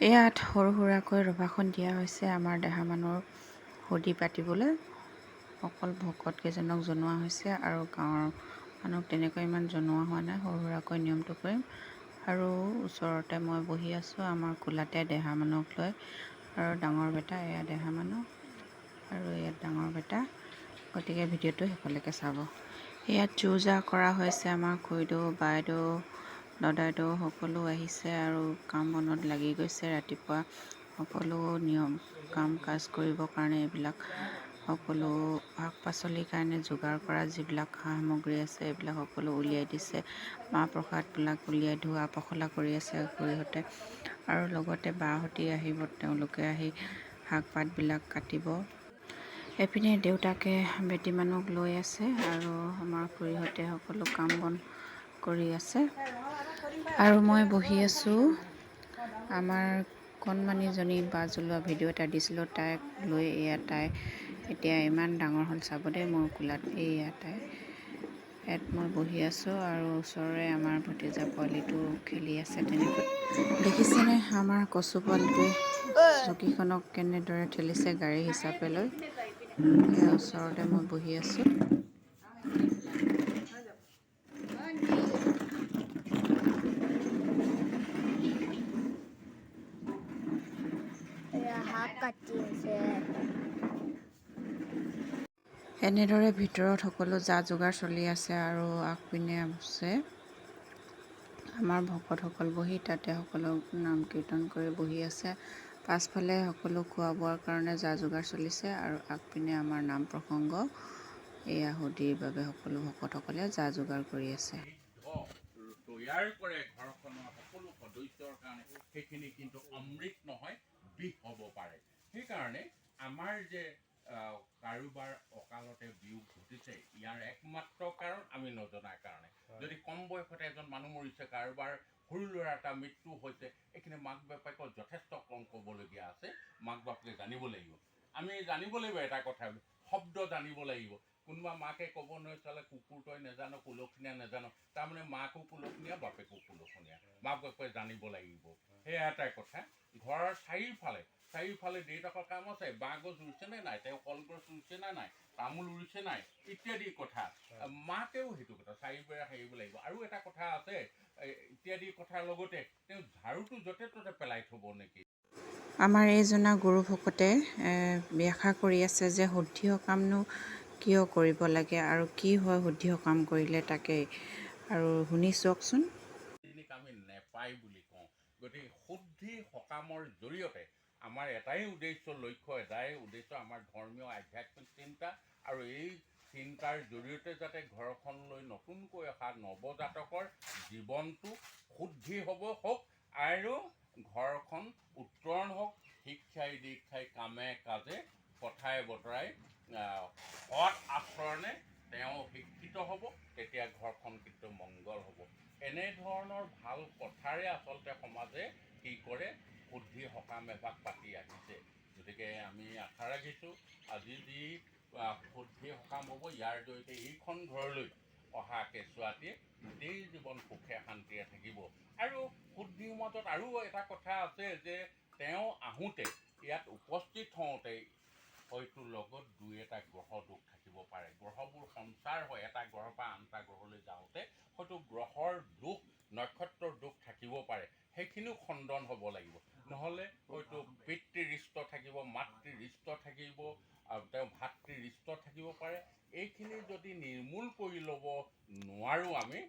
ইয়াত সৰু সুৰাকৈ ৰভাখন দিয়া হৈছে আমাৰ দেহা মানুহৰ সুধি পাতিবলৈ। অকল ভকতকেইজনক জনোৱা হৈছে আৰু গাঁৱৰ মানুহক তেনেকৈ ইমান জনোৱা হোৱা নাই সৰু সুৰাকৈ নিয়মটো কৰিম। আৰু ওচৰতে মই বহি আছোঁ আমাৰ কোলাতে দেহা মানুহক লৈ। আৰু ডাঙৰ বেটা এয়া দেহা মানুহ। আৰু ইয়াত ডাঙৰ বেটা গতিকে ভিডিঅ'টো শেষলৈকে চাব। ইয়াত যো জা কৰা হৈছে আমাৰ খুৰীদেউ বাইদেউ দদাইদেউ সকলো আহিছে আৰু কাম বনত লাগি গৈছে ৰাতিপুৱা। সকলো নিয়ম কাম কাজ কৰিবৰ কাৰণে এইবিলাক সকলো শাক পাচলিৰ কাৰণে যোগাৰ কৰা যিবিলাক সা সামগ্ৰী আছে এইবিলাক সকলো উলিয়াই দিছে। মাহ প্ৰসাদবিলাক উলিয়াই ধোৱা পখলা কৰি আছে খুৰীহঁতে। আৰু লগতে বাহঁতি আহিব তেওঁলোকে আহি শাক পাতবিলাক কাটিব। এইপিনে দেউতাকে বেটী মানুহক লৈ আছে আৰু আমাৰ খুৰীহঁতে সকলো কাম বন কৰি আছে। আৰু মই বহি আছোঁ। আমাৰ কণমানিজনী বা জ্বলোৱা ভিডিঅ' এটা দিছিলোঁ তাইক লৈ এয়া তাই এতিয়া ইমান ডাঙৰ হ'ল চাব দেই মোৰ কোলাত এয়া তাই। ইয়াত মই বহি আছোঁ আৰু ওচৰৰে আমাৰ ভতিজা পোৱালিটো খেলি আছে তেনেকৈ। দেখিছেনে আমাৰ কচু পোৱালিটোৱে? চকীখনক কেনেদৰে ঠেলিছে গাড়ী হিচাপে লৈ। ওচৰতে মই বহি আছোঁ। এয়া শাক কাটি এনেদৰে ভিতৰত সকলো যা যোগাৰ চলি আছে আৰু আগপিনে আছে। আমাৰ ভকতসকল বহি তাতে সকলো নাম কীৰ্তন কৰি বহি আছে। পাছফালে সকলো খোৱা বোৱাৰ কাৰণে যা যোগাৰ চলিছে আৰু আগপিনে আমাৰ নাম প্ৰসংগ। এয়া সুধিৰ বাবে সকলো ভকতসকলে যা যোগাৰ কৰি আছে। তৈয়াৰ কৰে ঘৰখনৰ সকলো সদস্যৰ কাৰণে। সেইখিনি কিন্তু অমৃত নহয় বিষ হ'ব পাৰে। সেইকাৰণে আমাৰ যে কাৰোবাৰ অকালতে বিয়োগ ঘটিছে ইয়াৰ একমাত্ৰ কাৰণ আমি নজনাৰ কাৰণে। যদি কম বয়সতে এজন মানুহ মৰিছে কাৰোবাৰ সৰু ল'ৰা এটা মৃত্যু হৈছে এইখিনি মাক বাপেকৰ যথেষ্ট কম ক'বলগীয়া আছে মাক বাপেকে জানিব লাগিব। আমি জানিব লাগিব এটা কথা শব্দ জানিব লাগিব। কোনোবা মাকে ক'ব নোৱাৰে চালে কুকুৰ তই নেজানো কুলসীনীয়া নেজানো তাৰমানে মাকো কুলসীনীয়া বাপেকো কুলসীনীয়া মাক বাপেকে জানিব লাগিব। সেয়া এটাই কথা। ঘৰৰ চাৰিওফালে চাৰিওফালে দেউতাকৰ কাম আছে বাঁহ গছ ৰুইছে নে নাই তেওঁ কলগছ ৰুইছে নে নাই তামোল ৰুইছে নাই ইত্যাদি কথা। মাকেও সেইটো কথা চাৰিওবেৰা সাৰিব লাগিব। আৰু এটা কথা আছে এই ইত্যাদি কথাৰ লগতে তেওঁ ঝাৰুটো য'তে ত'তে পেলাই থ'ব নেকি? আমাৰ এইজনা গুৰু ভকতে ব্যাখ্যা কৰি আছে যে শুদ্ধি সকামনো কিয় কৰিব লাগে আৰু কি হয় শুদ্ধি সকাম কৰিলে তাকেই আৰু শুনি চাওকচোন। আমি নেপায় বুলি কওঁ গতিকে শুদ্ধি সকামৰ জৰিয়তে আমাৰ এটাই উদ্দেশ্য লক্ষ্য এটাই উদ্দেশ্য আমাৰ ধৰ্মীয় আধ্যাত্মিক চিন্তা আৰু এই চিন্তাৰ জৰিয়তে যাতে ঘৰখনলৈ নতুনকৈ অহা নৱজাতকৰ জীৱনটো শুদ্ধি হ'ব হওক আৰু ঘৰখন উত্তৰণ হওক শিক্ষাই দীক্ষাই কামে কাজে কথাই বতৰাই সৎ আচৰণে তেওঁ শিক্ষিত হ'ব তেতিয়া ঘৰখন কিন্তু মংগল হ'ব। এনেধৰণৰ ভাল কথাৰে আচলতে সমাজে কি কৰে শুদ্ধি সকাম এভাগ পাতি আহিছে। গতিকে আমি আশা ৰাখিছোঁ আজি যি শুদ্ধি সকাম হ'ব ইয়াৰ জৰিয়তে এইখন ঘৰলৈ অহা কেঁচুৱাটিয়ে গোটেই জীৱন সুখে শান্তিৰে থাকিব। আৰু শুদ্ধিৰ মাজত আৰু এটা কথা আছে যে তেওঁ আহোঁতে ইয়াত উপস্থিত হওঁতে হয়তো লগত দুই এটা গ্ৰহ দোষ থাকিব পাৰে। গ্ৰহবোৰ সঞ্চাৰ হয় এটা গ্ৰহৰ পৰা আন এটা গ্ৰহলৈ যাওঁতে হয়তো গ্ৰহৰ দোষ নক্ষত্ৰৰ দোষ থাকিব পাৰে। সেইখিনিও খণ্ডন হ'ব লাগিব। নহ'লে হয়তো পিতৃৰিষ্ট থাকিব মাতৃৰিষ্ট থাকিব আৰু তেওঁ ভাতৃৰিষ্ট থাকিব পাৰে। এইখিনি যদি নিৰ্মূল কৰি ল'ব নোৱাৰোঁ আমি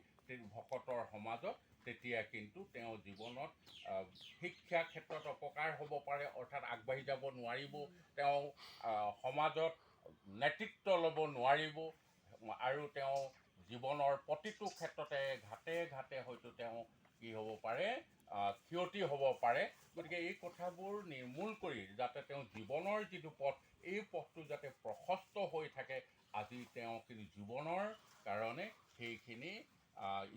ভকতৰ সমাজত তেতিয়া কিন্তু তেওঁ জীৱনত আহ, শিক্ষা ক্ষেত্ৰত অপকাৰ হ'ব পাৰে অৰ্থাৎ আগবাঢ়ি যাব নোৱাৰিব। তেওঁ সমাজত নেতৃত্ব ল'ব নোৱাৰিব আৰু তেওঁ জীৱনৰ প্ৰতিটো ক্ষেত্ৰতে ঘাটে ঘাটে হয়তো তেওঁ কি হ'ব পাৰে ক্ষতি হ'ব পাৰে। গতিকে এই কথাবোৰ নিৰ্মূল কৰি যাতে তেওঁ জীৱনৰ যিটো পথ এই পথটো যাতে প্ৰশস্ত হৈ থাকে আজি তেওঁ কিন্তু জীৱনৰ কাৰণে সেইখিনি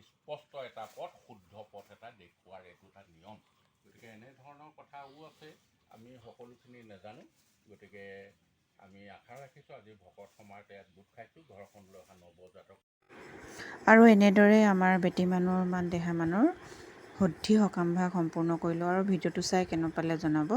স্পষ্ট এটা পথ শুদ্ধ পথ এটা দেখুওৱাৰ এইটো এটা নিয়ম। গতিকে এনেধৰণৰ কথাও আছে আমি সকলোখিনি নাজানো। গতিকে আমি আশা ৰাখিছোঁ আজি ভকত সমাজে ইয়াত গোট খাইছোঁ ঘৰখনলৈ অহা নৱজাতক আৰু এনেদৰে আমাৰ বেটী মানুহৰ মান দেহা মানুহৰ শুদ্ধি সকামভাগ সম্পূৰ্ণ কৰিলোঁ আৰু ভিডিঅ'টো চাই কেনে পালে জনাব।